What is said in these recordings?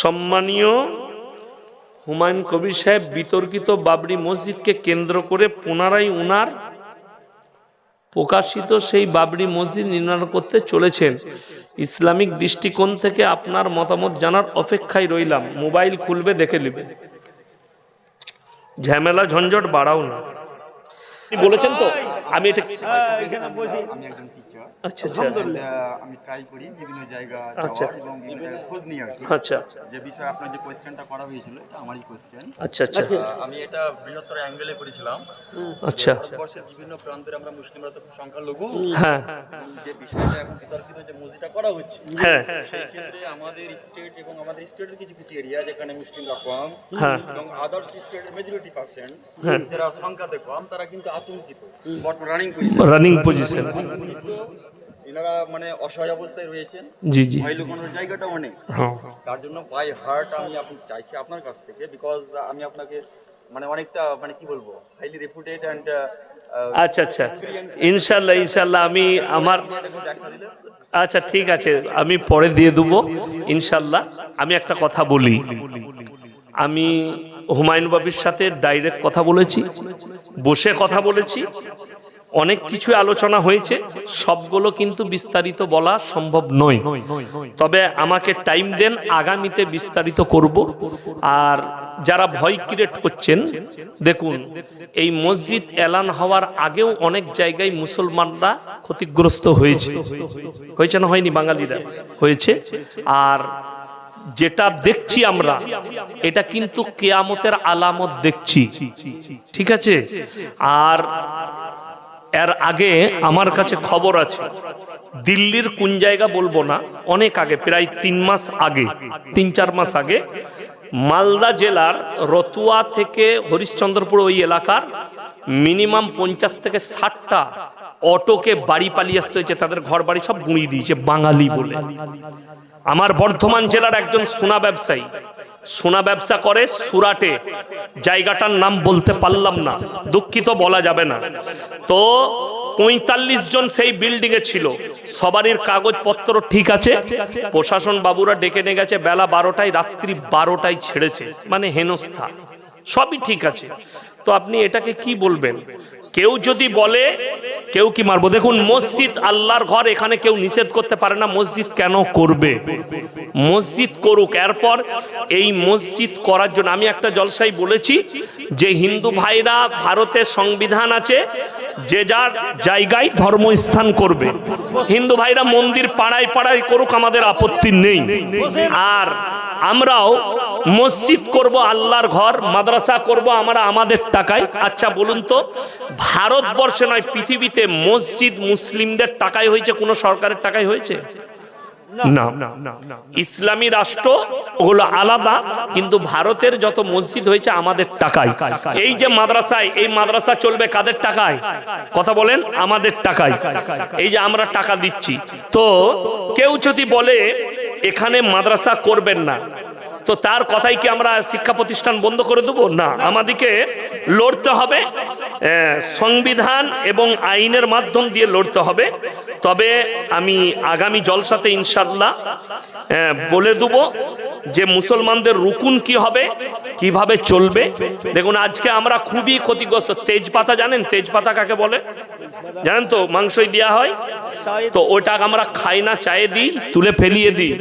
সম্মানীয় হুমায়ুন কবির সাহেব বিতর্কিত বাবরি মসজিদকে কেন্দ্র করে পুনরায় উনার প্রকাশিত সেই বাবরি মসজিদ নির্মাণ করতে চলেছেন। ইসলামিক দৃষ্টিকোণ থেকে আপনার মতামত জানার অপেক্ষায় রইলাম। মোবাইল খুলবে, দেখে নেবে। ঝামেলা ঝঞ্ঝট বাড়াও না। বলেছেন তো? আমি এটা টিচার আচ্ছা আচ্ছা। আমি ট্রাই করি বিভিন্ন জায়গা আচ্ছা। এবং বিভিন্ন খোঁজ নিয়ে আর আচ্ছা। যে বিষয়ে আপনার যে কোয়েশ্চেনটা করা হয়েছিল এটা আমারই কোয়েশ্চেন আচ্ছা আচ্ছা। আমি এটা বৃহত্তর অ্যাঙ্গেলে করেছিলাম। আচ্ছা। ভারতবর্ষের বিভিন্ন প্রান্তের আমরা মুসলিমরা তো খুব সংখ্যালঘু। হ্যাঁ। যে বিষয়টা এখন বিতর্কিত যে মসজিদটা করা হচ্ছে হ্যাঁ সেই ক্ষেত্রে আমাদের স্টেট এবং আমাদের স্টেটের কিছু কিছু এরিয়া যেখানে মুসলিমরা কম হ্যাঁ। এবং আদার্স স্টেটের মেজরিটি পার্সেন্ট হ্যাঁ। যারা সংখ্যাতে কম তারা কিন্তু আতঙ্কিত। বর্তমান রানিং পজিশন রানিং পজিশন এনারা মানে অসহায় অবস্থায় রয়েছেন। জি জি। ভয় লুকানোর জায়গাটা অনেক। হ্যাঁ তার জন্য বাই হার্ট আমি আপনি চাইছি আপনার কাছ থেকে বিকজ আমি আপনাকে মানে অনেকটা মানে কি বলব হাইলি রেপুটেড অ্যান্ড আচ্ছা আচ্ছা। ইনশাল্লাহ ইনশাল্লাহ আমি আমার আচ্ছা ঠিক আছে। আমি পরে দিয়ে দেবো। ইনশাল্লাহ আমি একটা কথা বলি। আমি হুমায়ুন বাবির সাথে ডাইরেক্ট কথা বলেছি। বসে কথা বলেছি। অনেক কিছু আলোচনা হয়েছে, সবগুলো কিন্তু বিস্তারিত বলা সম্ভব নয়। তবে আমাকে টাইম দেন, আগামীতে বিস্তারিত করব। আর যারা ভয় ক্রিয়েট করছেন, দেখুন, এই মসজিদ এলান হওয়ার আগেও অনেক জায়গায় মুসলমানরা ক্ষতিগ্রস্ত হয়েছে। হয়েছে না হয়নি বাঙালিরা? হয়েছে। আর যেটা দেখছি আমরা, এটা কিন্তু কেয়ামতের আলামত দেখছি। ঠিক আছে? আর এর আগে আমার কাছে খবর আছে। দিল্লির কোন জায়গা বলব না, অনেক আগে, প্রায় তিন মাস আগে, তিন চার মাস আগে, মালদা জেলার রতুয়া থেকে হরিশ্চন্দ্রপুর ওই এলাকার মিনিমাম পঞ্চাশ থেকে ষাটটা অটোকে বাড়ি পালিয়ে আসতে হয়েছে, তাদের ঘর বাড়ি সব গুঁড়িয়ে দিয়েছে, বাঙালি বলে। আমার বর্ধমান জেলার একজন সোনা ব্যবসায়ী সোনা ব্যবসা করে সুরাটে। জায়গাটার নাম বলতে পারলাম না। দুঃখিত বলা যাবে না। তো পঁয়তাল্লিশ জন সেই বিল্ডিং এ ছিল। সবারই কাগজপত্র ঠিক আছে। প্রশাসন বাবুরা ডেকে নিয়ে গেছে। বেলা বারোটায়, রাত্রি বারোটায় ছেড়েছে। মানে হেনস্থা। সবই ঠিক আছে। তো আপনি এটাকে কি বলবেন? কেউ যদি বলে, কেউ কি মারবো? দেখুন, মসজিদ আল্লাহর ঘর, এখানে কেউ নিষেধ করতে পারে না, মসজিদ কেন করবে? মসজিদ করুক। এরপর এই মসজিদ করার জন্য আমি একটা জলসাই বলেছি যে হিন্দু ভাইরা ভারতের সংবিধান আছে, যে যার জায়গায় ধর্মস্থান করবে। হিন্দু ভাইরা মন্দির পাড়ায় পাড়ায় করুক, আমাদের আপত্তি নেই। আর আমরাও মসজিদ করব, আল্লাহর ঘর, মাদ্রাসা করব, আমরা আমাদের টাকায়। আচ্ছা বলুন তো ভারতবর্ষে নয় পৃথিবীতে মসজিদ মুসলিমদের টাকায় হয়েছে কোনো সরকারের টাকায় হয়েছে? না। ইসলামী রাষ্ট্র হলো আলাদা কিন্তু ভারতের যত মসজিদ হয়েছে আমাদের টাকায়। এই যে মাদ্রাসায় এই মাদ্রাসা চলবে কাদের টাকায়? কথা বলেন আমাদের টাকায়। এই যে আমরা টাকা দিচ্ছি। তো কেউ যদি বলে এখানে মাদ্রাসা করবেন না তো তার কথাই কি আমরা শিক্ষা প্রতিষ্ঠান বন্ধ করে দেবো? না। আমাদেরকে লড়তে হবে সংবিধান এবং আইনের মাধ্যম দিয়ে লড়তে হবে। তবে আমি আগামী জলসাতে ইনশাল্লাহ বলে দেবো যে মুসলমানদের রুকুন কি হবে, কীভাবে চলবে। দেখুন, আজকে আমরা খুবই ক্ষতিগ্রস্ত। তেজপাতা জানেন? তেজপাতা কাকে বলে? জানেন তো মাংসই দেওয়া হয়? তো ওটা আমরা খাই না চায়ে দিই তুলে ফেলিয়ে দিই।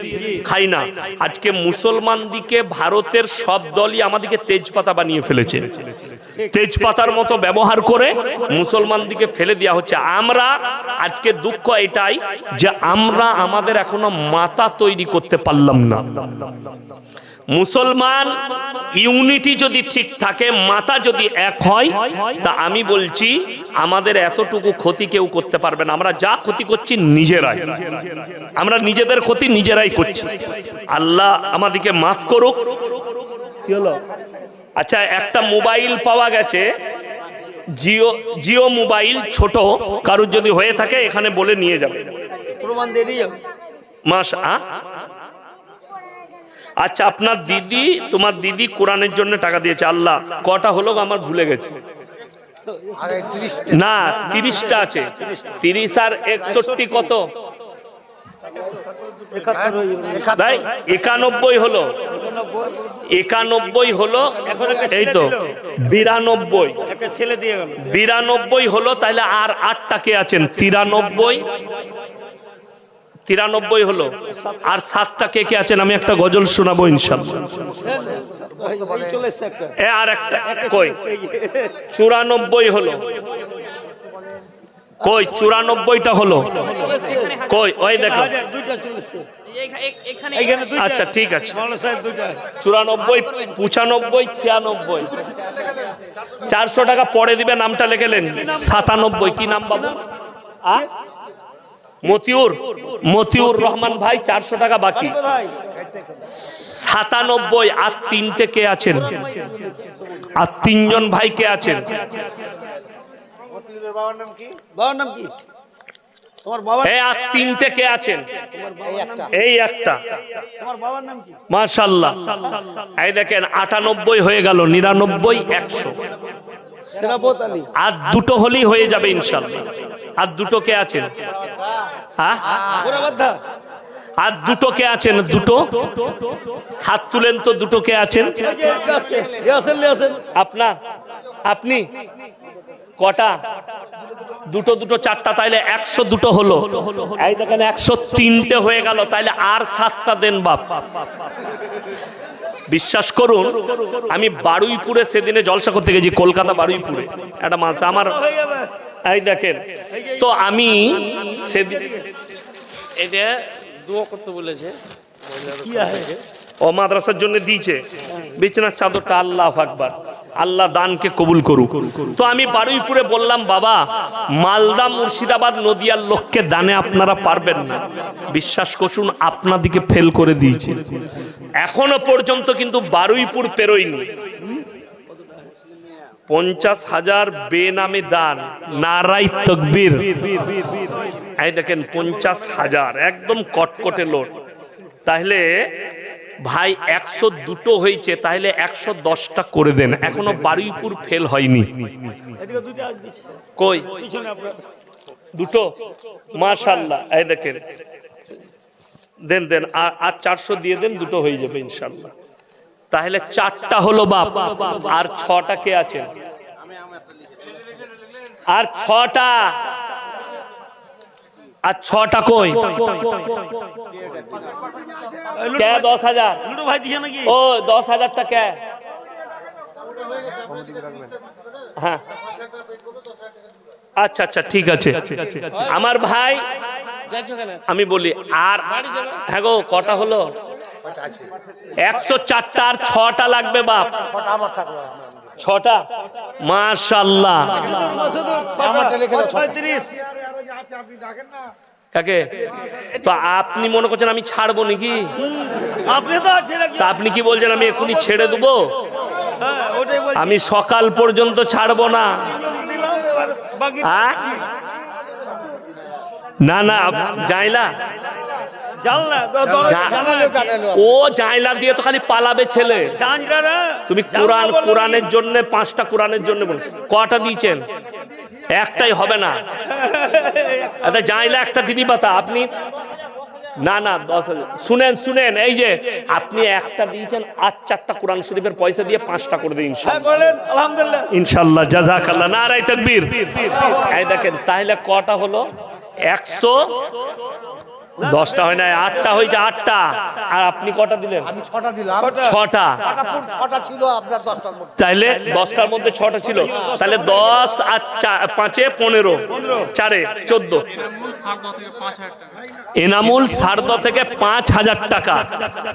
খাই না। আজকে মুসলমান দিকে ভারতের সব দলই আমাদেরকে তেজপাতা বানিয়ে ফেলেছে। তেজপাতার মতো ব্যবহার করে মুসলমান দিকে ফেলে দেওয়া হচ্ছে। আমরা আজকে দুঃখ এটাই যে আমরা আমাদের এখনও মাতা তৈরি করতে পারলাম না। মুসলমান ইউনিটি যদি ঠিক থাকে মাতা যদি এক হয় তা আমি বলছি আমাদের এতটুকু ক্ষতি কেউ করতে পারবে না। আমরা যা ক্ষতি করছি নিজেরাই। আমরা নিজেদের ক্ষতি নিজেরাই করছি। আল্লাহ আমাদেরকে মাফ করুক। কি হলো? আচ্ছা একটা মোবাইল পাওয়া গেছে। জিও জিও মোবাইল ছোট কারুর যদি হয়ে থাকে এখানে বলে নিয়ে যাবে। প্রমাণ দিয়ে দিয়ে যাবে মাস আ? আচ্ছা আপনার দিদি, তোমার দিদি কোরআনের জন্য টাকা দিয়েছে, আল্লাহ, কটা হলো আমার ভুলে গেছে। না, তিরিশটা আছে। তিরিশ আর একষট্টি কত? একানব্বই হলো। একানব্বই হলো, এই তো, বিরানব্বই। বিরানব্বই হলো তাহলে আর আটটা কে আছেন? তিরানব্বই। তিরানব্বই হলো। আর সাতটা কে কে আছেন? আমি একটা গজল শোনাবো এ আর একটা। কই। চুরানব্বই হলো। কই? চুরানব্বইটা হলো। কই? ওই দেখো। আচ্ছা ঠিক আছে। চুরানব্বই, পঁচানব্বই, ছিয়ানব্বই। চারশো টাকা পরে দিবে, নামটা লেখেলেন সাতানব্বই। কি নাম বাবু? মতিউর মতিউর রহমান ভাই চারশো টাকা বাকি। সাতানব্বই আর তিনটে কে আছেন? আর তিনজন ভাই কে আছেন? বাবার নাম কি? বাবার এই আর তিনটে কে আছেন? এই একটা। মার্শাল্লাহ এই দেখেন আটানব্বই হয়ে গেল নিরানব্বই একশো। আর দুটো হলেই হয়ে যাবে ইনশাল্লাহ আর দুটো কে আছেন? হ্যাঁ? আর দুটো কে আছেন? দুটো? হাত তুলেন তো দুটো কে আছেন। আপনার? আপনি? কটা? দুটো দুটো চারটা তাইলে একশো দুটো হলো। এই দেখেন একশো তিনটে হয়ে গেল তাইলে আর সাতটা দেন বাপ। বিশ্বাস করুন আমি বারুইপুরে সেদিনে জলসা করতে গেছি কলকাতা বারুইপুরে। একটা মাছ আমার এই দেখেন তো আমি সেদিন এটা দোয়া করতে বলেছে। ও মাদ্রাসার জন্য দিয়েছে। বিছানার চাদরটা আল্লাহ আকবার। আল্লাহ দানকে কবুল করুক। তো আমি বারুইপুরে বললাম, বাবা, মালদা মুর্শিদাবাদ নদিয়ার লোককে দানে আপনারা পারবেন না। বিশ্বাস করুন, আপনাদিকে ফেল করে দিয়েছে। এখনও পর্যন্ত কিন্তু বারুইপুর পেরোয়নি। পঞ্চাশ হাজার বেনামে দান নারাই তকবীর। এই দেখেন, পঞ্চাশ হাজার, একদম কটকটে লোট। তাহলে ভাই একশো দুটো হয়েছে তাহলে একশো দশটা করে দেন। এখনও বারুইপুর ফেল হয়নি। কই? দুটো? মাশাল্লাহ এই দেখেন। দেন দেন আর আর চারশো দিয়ে দেন দুটো হয়ে যাবে ইনশাল্লাহ তাহলে চারটা হলো বাপ। আর ছটা কে আছেন আর ছটা। আর ছটা কই? কে? দশ হাজার। ভাই ও দশ হাজারটা কে? হ্যাঁ। আচ্ছা আচ্ছা ঠিক আছে। আমার ভাই আমি বলি আর হ্যাঁ গো কটা হলো? একশো চারটা আর ছটা লাগবে বাপ। ছটা? মাশাল্লাহ। কাকে? তো আপনি মনে করছেন আমি ছাড়বো নাকি? আপনি তো আছে নাকি? তা আপনি কি বলছেন আমি এখনই ছেড়ে দেবো? হ্যাঁ আমি সকাল পর্যন্ত ছাড়বো না। হ্যাঁ? না না যাইলা না? ও জাইলা দিয়ে তো খালি পালাবে ছেলে। তুমি কোরআন কোরআনের জন্য পাঁচটা কোরআনের জন্য বল। কটা দিয়েছেন? একটাই হবে না। আচ্ছা জাইলা একটা দিদি পাতা আপনি না না দশ হাজার। শুনেন শুনেন এই যে আপনি একটা দিয়েছেন আর চারটা কোরআন শরীফের পয়সা দিয়ে পাঁচটা করে দিন হ্যাঁ আলহামদুলিল্লাহ। ইনশাল্লাহ জাজাকাল্লাহ নারাই তকবীর। এই দেখেন তাহলে কটা হলো? একশো দশটা হয় না আটটা হয়েছে আটটা। আর আপনি কটা দিলেন? আমি ছটা দিলাম। ছটা। ছটা। ছিল আপনার দশটার মধ্যে। তাইলে দশটার মধ্যে ছটা ছিল। তাহলে দশ আর পাঁচে পনেরো। চারে চোদ্দ। এনামুল সারদ থেকে পাঁচ হাজার টাকা।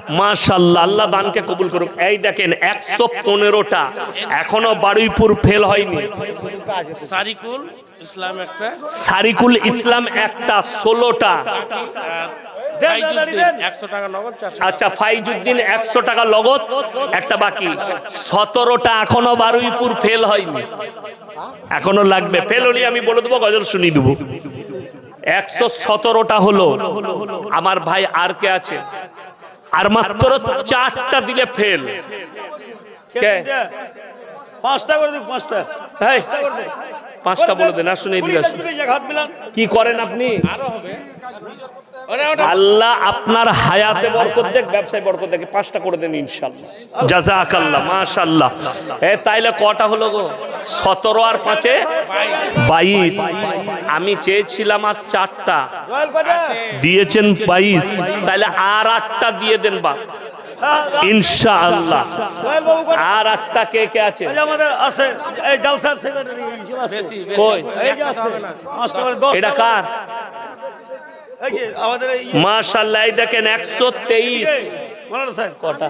মাশাল্লাহ আল্লাহ দানকে কবুল করুক। এই দেখেন একশো পনেরোটা। এখনও বারুইপুর ফেল হয়নি। সারিকুল ইসলাম একটা? সারিকুল ইসলাম একটা ষোলোটা। আর ফাইজুদ্দিন একশো টাকা নগদ আচ্ছা ফাইজুদ্দিন একশো টাকা লগত একটা বাকি। সতেরোটা এখনও বারুইপুর ফেল হয়নি। এখনও লাগবে। ফেল হলে আমি বলে দেবো গজল শুনিয়ে দেবো। একশো সতেরোটা হলো। আমার ভাই আর কে আছে? আর মাত্র চারটা দিলে ফেল পাঁচটা করে দিক পাঁচটা। এই, পাঁচটা বলে দেন আসুন। মিলান। কি করেন আপনি? আল্লাহ আপনার হায়াতে বরকত দেখ ব্যবসায় বরকত দেখে পাঁচটা করে দেন ইনশাল্লাহ জাজাকাল্লাহ মাশাল্লাহ এ তাইলে কটা হলো গো? সতেরো আর পাঁচে বাইশ। আমি চেয়েছিলাম আর চারটা। দিয়েছেন বাইশ। তাইলে আর আটটা দিয়ে দেন বা ইনশাআল্লাহ। আর আটটা কে কে আছে? আমাদের আছে এই জালসার সেক্রেটারি কই? এটা কার? এই যে আমাদের এই দেখেন কটা?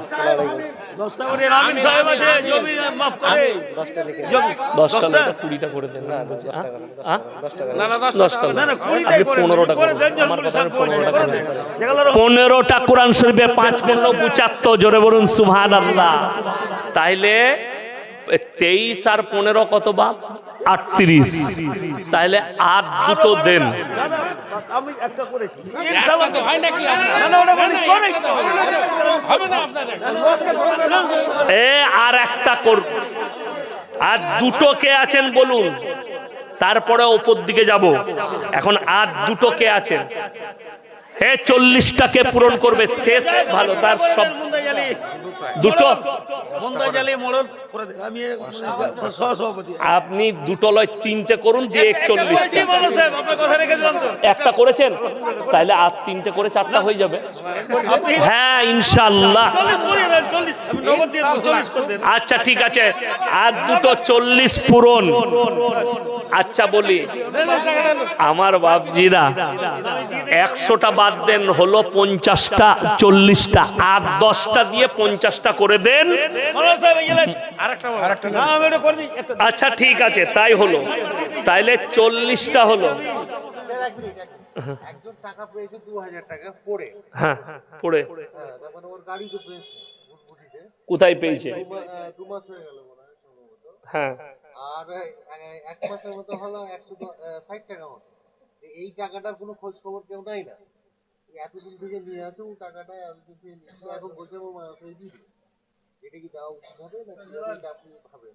দশটা করে রামিন সাহেব আছে জমি মাফ করে। দশটা কুড়িটা করে দেন। না পনেরোটা কোরআন শরীফে পাঁচ পনেরো পঁচাত্তর জোরে বলুন সুহান আল্লাহ তাইলে তেইশ আর পনেরো কত বাপ আটত্রিশ। তাইলে আর দুটো দেন। আর একটা কর আর দুটো কে আছেন বলুন? তারপরে ওপর দিকে যাব। এখন আর দুটো কে আছেন? হে চল্লিশটাকে পূরণ করবে। শেষ ভালো, তার সব দুটো। আপনি দুটো লয় তিনটে করুন দিয়ে একচল্লিশ। একটা করেছেন? তাহলে আর তিনটে করে চারটা হয়ে যাবে। হ্যাঁ ইনশাল্লাহ আচ্ছা ঠিক আছে। আর দুটো চল্লিশ পূরণ। আচ্ছা বলি। আমার বাপজিরা একশোটা বাদ দেন হলো পঞ্চাশটা চল্লিশটা। আর দশটা দিয়ে পঞ্চাশটা করে দেন। মাওলানা সাহেব এই গেলেন আরেকটা বল, আরেকটা না আমি এটা করে দিই একটা আচ্ছা ঠিক আছে তাই হলো। তাইলে চল্লিশটা হলো। একজন টাকা পেয়েছে দু হাজার টাকা পড়ে। হ্যাঁ পড়ে। হ্যাঁ তার মানে ওর গাড়ি তো পেয়েছে কোথায় পেয়েছে? দু মাস হয়ে গেল সম্ভবত। আর এক মাসের মতো হলো একশো ষাট টাকা মতো। এই টাকাটার কোনো খোঁজ খবর কেউ নাই না। এতদিন থেকে নিয়ে আছে ও টাকাটা এতদিন থেকে নিচ্ছে এখন বলছে আমার মাস হয়ে এটা কি দেওয়া উচিত হবে নাকি আপনি ভাবেন?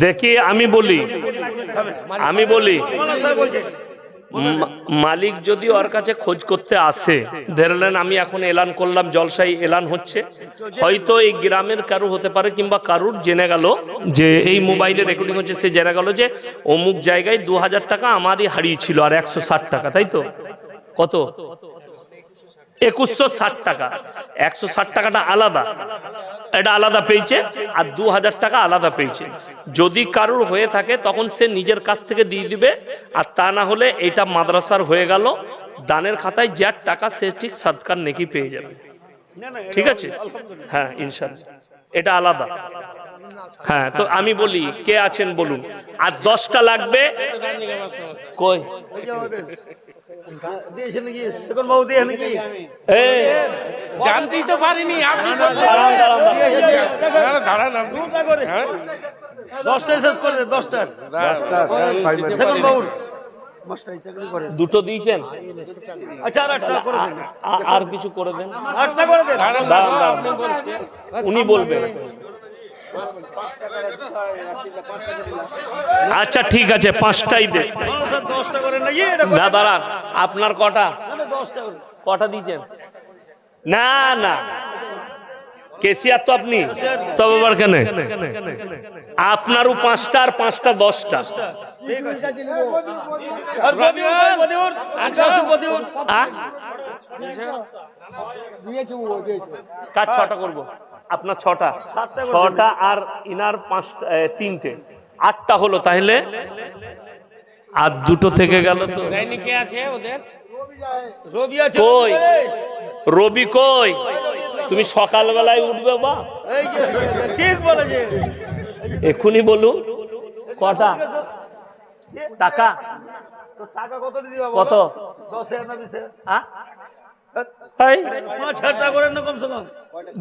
দেখি আমি বলি। আমি বলি। মালিক যদি ওর কাছে খোঁজ করতে আসে, ধরলেন আমি এখন এলান করলাম জলসাই এলান হচ্ছে, হয়তো এই গ্রামের কারু হতে পারে কিংবা কারুর জেনে গেল যে এই মোবাইলে রেকর্ডিং হচ্ছে, সে জেনে গেল যে অমুক জায়গায় দু হাজার টাকা আমারই হারিয়েছিল আর একশো ষাট টাকা, তাই তো? কত? একুশশো ষাট টাকা। একশো ষাট টাকাটা আলাদা। এটা আলাদা পেয়েছে আর দু হাজার টাকা আলাদা পেয়েছে। যদি কারুর হয়ে থাকে তখন সে নিজের কাছ থেকে দিয়ে দিবে আর তা না হলে এটা মাদ্রাসার হয়ে গেল। দানের খাতায় যার টাকা সে ঠিক সৎকার নেকি পেয়ে যাবে। না না ঠিক আছে? হ্যাঁ ইনশাল্লাহ এটা আলাদা। হ্যাঁ তো আমি বলি কে আছেন বলুন? আর দশটা লাগবে। কই? এই যে আমাদের দিয়েছে নাকি? এখন বাবু দিয়ে নাকি? জানতেই তো পারিনি আপনি দাঁড়ান, আপনি। হ্যাঁ? দশটায় শেষ করে দেন দশটা। সেকেন্ড বাবুর করে দুটো দিয়েছেন? আচ্ছা আর করে আর কিছু করে দেন। উনি বলবেন পাঁচ টাকা পাঁচ টাকা দিলাম আচ্ছা ঠিক আছে, পাঁচটাই দে। না, দাঁড়ান, আপনার কটা? কটা দিয়েছেন? না না। কেসিয়ার তো আপনি। তবে কেন? আপনারও পাঁচটা আর পাঁচটা দশটা। কার ছটা করব। আপনার ছটা। ছটা আর ইনার পাঁচটা তিনটে। আটটা হলো তাহলে? আর দুটো থেকে গেল তো। আছে ওদের? রবি কই? রবি কই? তুমি সকালবেলায় উঠবে বা? ঠিক বলেছে। এক্ষুনি বলুন। কটা? টাকা? কত কত?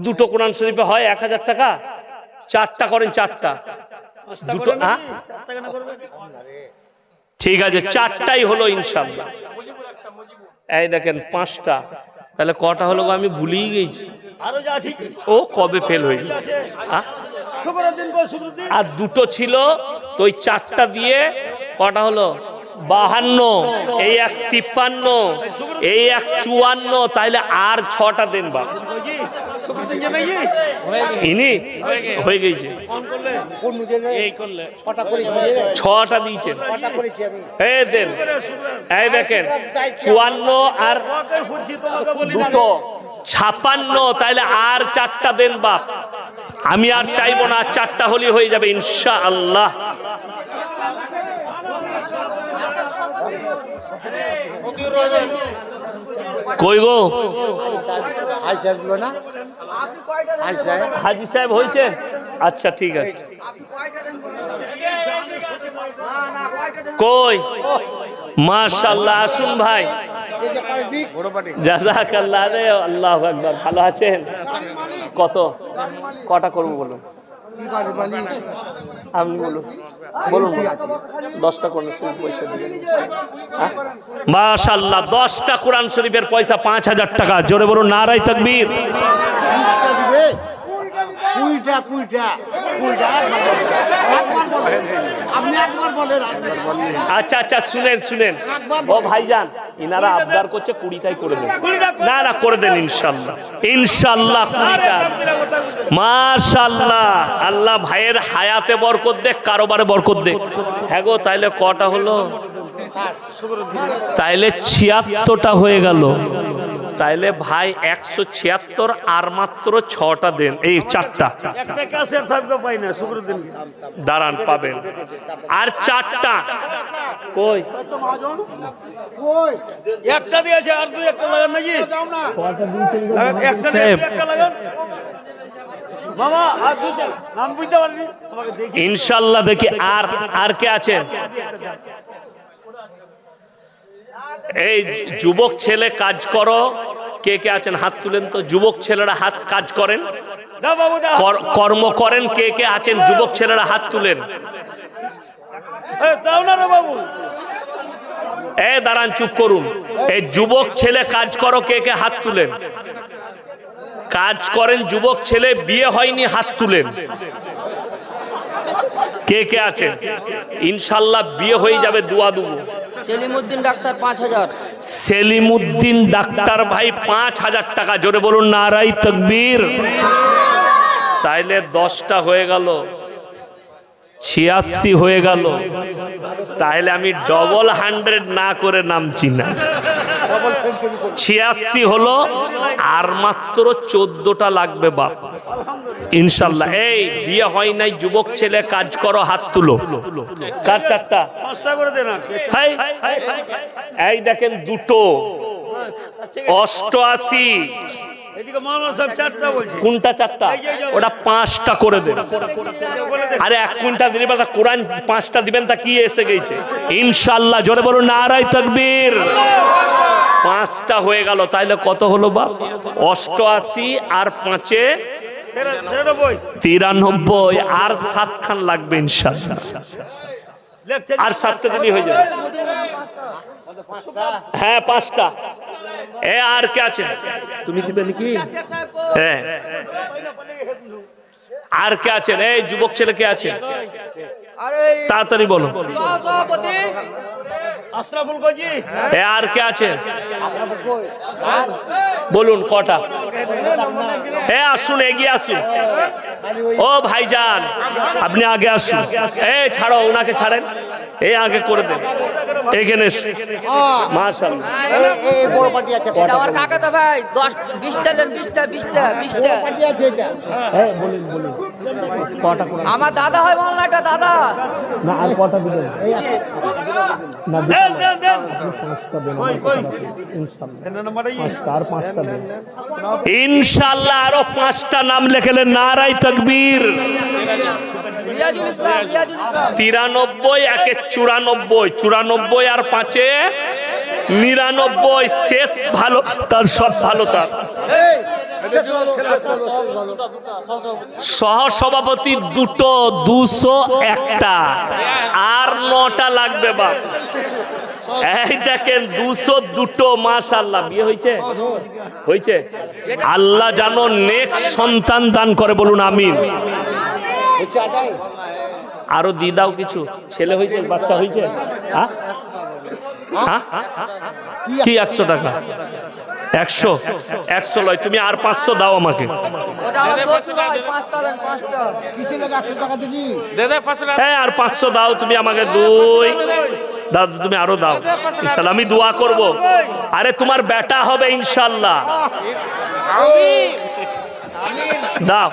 দুটো কোরআন শরীফে হয় এক হাজার টাকা চারটা করেন চারটা। দুটো, হ্যাঁ? ঠিক আছে চারটাই হলো ইনশাল্লাহ এই দেখেন পাঁচটা। তাহলে কটা হলো গো? আমি ভুলেই গেছি? ও কবে ফেল হয়ে কো শুক্রদিন আর দুটো ছিল তো ওই চারটা দিয়ে কটা হলো? বাহান্ন, এই এক তিপ্পান্ন, এই এক চুয়ান্ন, তাইলে আর ছটা দেন বা ইনি হয়ে গেছে। ছটা দিয়েছেন। এই দেন, এই দেখেন, চুয়ান্ন আর দুটো ছাপান্ন তাইলে আর চারটা দেন বাপ। আমি আর চাইব না চারটা হলি হয়ে যাবে ইনশা আল্লাহ কই গো? হাজি সাহেব হয়েছেন আচ্ছা ঠিক আছে। কই? মাশাল্লাহ আসুন ভাই। জাজাকাল্লাহ রে আল্লাহ একবার ভালো আছেন? কত? কটা করব বলুন? আপনি বলুন। বলুন দশটা কোরআন শরীফ পয়সা দিবেন। হ্যাঁ? মাশাল্লাহ দশটা কোরআন শরীফের পয়সা পাঁচ হাজার টাকা। জোরে বলুন নারাই তকবীর। কুড়িটা কুড়িটা একবার বলেন আপনি একবার বলেন। আচ্ছা আচ্ছা শুনেন শুনেন। ও ভাইজান ইনারা আবদার করছে কুড়িটাই করে দেন। না না করে দেন ইনশাল্লাহ। ইনশাল্লাহ কুড়িটা। মাশাল্লাহ। আল্লাহ ভাইয়ের হায়াতে বরকত দেখ কারোবারে বরকত দেখ। হ্যাঁ গো তাইলে কটা হলো? তাইলে ছিয়াত্তরটা হয়ে গেল। তাইলে ভাই একশো ছিয়াত্তর আর মাত্র ছটা দেন। এই চারটা। দাঁড়ান পাবেন। আর চারটা। কই? কই একটা দিয়েছে আর দুই একটা লাগান নাকি? একটা লাগান। ইনশাল্লাহ দেখি। আর আর কে আছেন? এই যুবক ছেলে কাজ করো। কে কে আছেন? হাত তুলেন তো। যুবক ছেলেরা হাত কাজ করেন। কর্ম করেন। কে কে আছেন? যুবক ছেলেরা হাত তুলেন। বাবু। এ দাঁড়ান চুপ করুন। এই যুবক ছেলে কাজ করো। কে কে হাত তুলেন? কাজ করেন যুবক ছেলে। বিয়ে হয়নি হাত তুলেন। কে কে আছে ইনশাল্লাহ বিয়ে হয়ে যাবে দুয়া দুবো সেলিমুদ্দিন ডাক্তার পাঁচ হাজার। সেলিমউদ্দিন ডাক্তার ভাই পাঁচ হাজার টাকা। জোরে বলুন নারাই তকবীর। তাইলে দশটা হয়ে গেল। ছিয়াশি হয়ে গেল। তাহলে আমি ডবল হান্ড্রেড না করে নামছি না। ছিয়াশি হলো আর মাত্র চোদ্দটা লাগবে বাপ। ইনশাল্লাহ। এই বিয়ে হয় নাই যুবক ছেলে কাজ করো হাত তুলো। কার চারটা? এই দেখেন দুটো। অষ্টআশি। কোনটা চারটা? ওটা পাঁচটা করে দেন বলে দে আরে এক কুইন্টাল দিলে কোরআন পাঁচটা দিবেন তা কি এসে গেছে? ইনশাল্লাহ জোরে বলুন নারাই তকবীর। পাঁচটা হয়ে গেল তাইলে কত হলো বা অষ্টআশি আর পাঁচে তিরানব্বই। আর সাত খান লাগবে ইনশাল্লাহ আর সাতটা দিনই হয়ে যাবে। হ্যাঁ পাঁচটা। এ আর কে আছে? তুমি দিবে নাকি হ্যাঁ। আর কে আছেন? এই যুবক ছেলে কে আছে? তাড়াতাড়ি বলো। সভাপতি। আশরাফুল গজি এ আর কে আছে? বলুন কটা? হ্যাঁ আসুন এগিয়ে আসুন। ও ভাইজান আপনি আগে আসুন। এ ছাড়ো ওনাকে ছাড়েন। এই আগে করে দেন এখানে আমার হ্যাঁ আমার দাদা হয় বল না এটা দাদা। না আর কটা দিবেন ইনশাআল্লাহ। আরও পাঁচটা নাম লেখেলেন নারাই তকবীর। তিরানব্বই একে চুরানব্বই চুরানব্বই আর পাঁচে নিরানব্বই শেষ ভালো তার সব ভালো তার। সহসভাপতি দুটো দুশো একটা। আর নটা লাগবে বাপ এই দেখেন দুশো দুটো মাশাল্লাহ বিয়ে হয়েছে? হয়েছে? আল্লাহ জানো নেক্সট সন্তান দান করে বলুন আমিন। আরও দিয়ে দাও কিছু। ছেলে হয়েছে বাচ্চা হয়েছে হ্যাঁ? হ্যাঁ? কি একশো টাকা? একশো? একশো লয়। তুমি আর পাঁচশো দাও আমাকে। হয়, আর পাঁচশো দাও তুমি আমাকে দুই। দাও তুমি আরও দাও। ইনশাল্লাহ আমি দোয়া করব। আরে তোমার বেটা হবে ইনশাল্লাহ। দাও।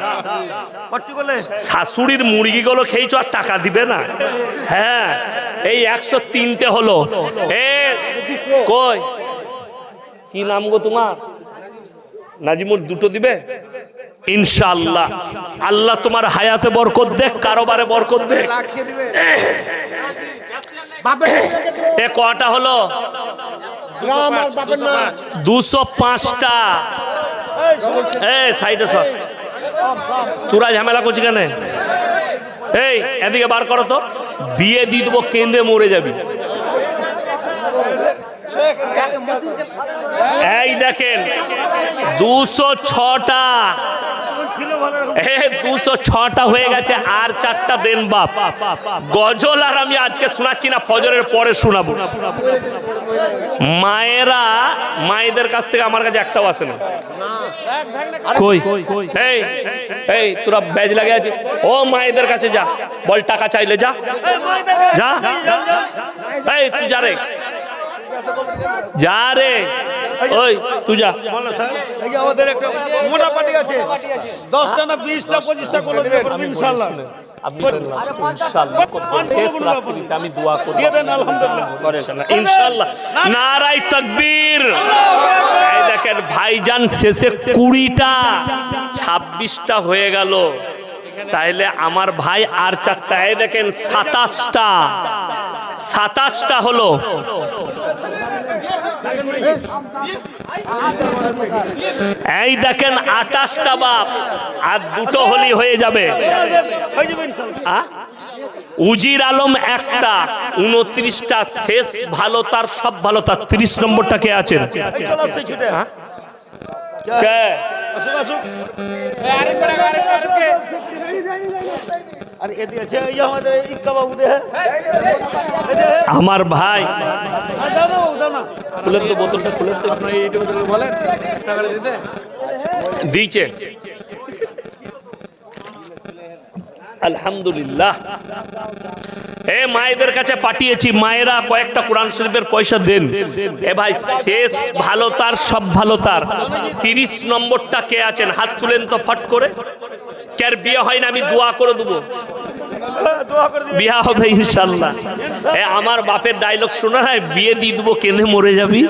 শাশুড়ির মুরগিগুলো খেয়েছো আর টাকা দিবে না? হ্যাঁ এই একশো তিনটে হলো। এ কই? কি নাম গো তোমার? নাজিমুর দুটো দিবে? ইনশাআল্লাহ। আল্লাহ তোমার হায়াতে বরকত দেখ কারোবারে বরকত দেখ। এ কটা হলো? দুশো পাঁচটা। সাইডে সব তোরা ঝামেলা করছি কেন? এই, এদিকে বার করো তো। বিয়ে দিয়ে দেবো কেন্দ্রে মরে যাবি। এই দেখেন, দুশো ছটা। দুশো ছটা হয়ে গেছে, আর চারটা দেন বাপ। গজল আর আমি আজকে শোনাচ্ছি না, ফজরের পরে শোনাবো। মায়েরা মায়েদের কাছ থেকে আমার কাছে একটাও আসে না। কই? এই এই তোরা ব্যাজ লাগে আছে ও মায়েদের কাছে যা। বল টাকা চাইলে যা। যা। এই তুই যা রে। যা রে। ওই তুই যা। আমাদের একটা মোটা পার্টি আছে। দশটা না বিশটা পঁচিশটা করে দিতে পারবেন ইনশাল্লাহ আমি দোয়া করি। দিয়ে দেন আলহামদুলিল্লাহ। ইনশাল্লাহ নারাই তকবীর। এই দেখেন ভাইজান শেষে কুড়িটা ছাব্বিশটা হয়ে গেল। তাইলে আমার ভাই আর চারটা এই দেখেন সাতাশটা। সাতাশটা হলো। এই দেখেন আটাশটা বাপ আর দুটো হলি হয়ে যাবে। উজির আলম একটা উনত্রিশটা শেষ ভালো তার সব ভালো তার। ত্রিশ নম্বরটা কে আছেন? কে? আমার ভাই। খুলেন তো বোতলটা খুলেন তো দিয়েছে। আলহামদুলিল্লাহ। এ মায়েদের কাছে পাঠিয়েছি। মায়েরা কয়েকটা কোরআন শরীফের পয়সা দেন। এ ভাই শেষ ভালো তার সব ভালো তার। তিরিশ নম্বরটা কে আছেন? হাত তুলেন তো ফট করে। কার বিয়ে হয় না আমি দোয়া করে দেবো। বিয়া হবে ইনশাল্লাহ। আমার বাপের ডায়লগ শোনা নাই বিয়ে দিয়ে দেবো কেঁদে মরে যাবি।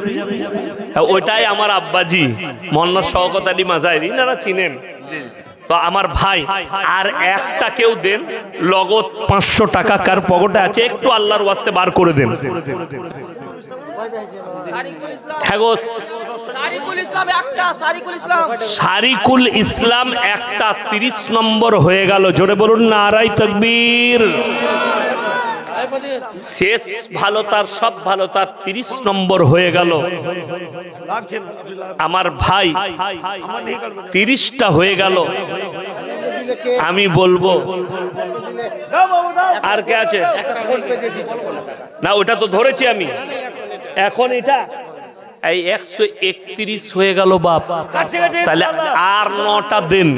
হ্যাঁ, ওইটাই আমার আব্বাজি মন্নার শওকত আলী মাজাইরি না চিনেন। তো আমার ভাই আর একটা কেউ দেন লগত পাঁচশো টাকা কার পকেটে আছে একটু আল্লাহর ওয়াস্তে বার করে দেন। গো, সারিকুল ইসলাম একটা তিরিশ নম্বর হয়ে গেল। জোরে বলুন না আড়াই তকবীর। শেষ ভালো তার সব ভালো তার তিরিশ নম্বর হয়ে গেল। আমার ভাই তিরিশটা হয়ে গেল। আমি বলব আর কে আছে? না ওটা তো ধরেছি আমি। এখন এটা এই একশো একত্রিশ হয়ে গেল বাপ। তাহলে আর নটা দেন।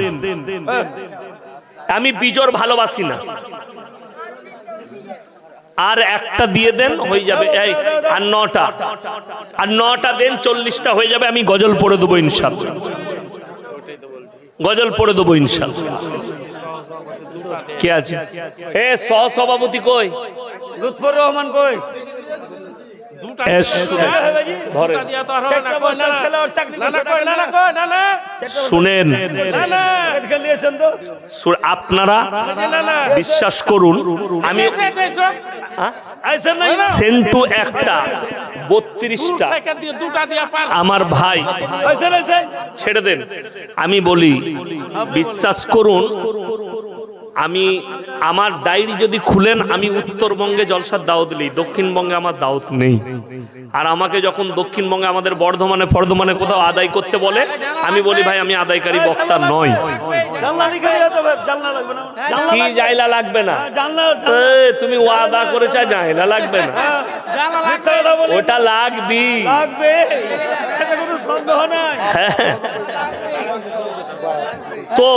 আমি বিজোর ভালোবাসি না। আর একটা দিয়ে দেন হয়ে যাবে। এই আর নটা। আর নটা দেন চল্লিশটা হয়ে যাবে। আমি গজল পড়ে দেবো ইনশাল গজল পড়ে দেবো ইনশাল কে আছে? এ সহ সভাপতি কই? লুৎফর রহমান কই? শুনেন, আপনারা বিশ্বাস করুন আমি হ্যাঁ? সেন্টু একটা বত্রিশটা। আমার ভাই। ছেড়ে দেন। আমি বলি বিশ্বাস করুন আমি আমার ডায়েরি যদি খুলেন, আমি উত্তরবঙ্গে জলসার দাওয়াত দিই দক্ষিণবঙ্গে আমার দাওয়াত নেই আর আমাকে যখন দক্ষিণবঙ্গে আমাদের বর্ধমানে, ফর্ধমানে কোথাও আদায় করতে বলে, আমি বলি, ভাই, আমি আদায়কারী বক্তা নই কি। জাইলা লাগবে না তুমি ওয়াদা করেছ জাইলা লাগবে না ওটা লাগবি নাই হ্যাঁ। তো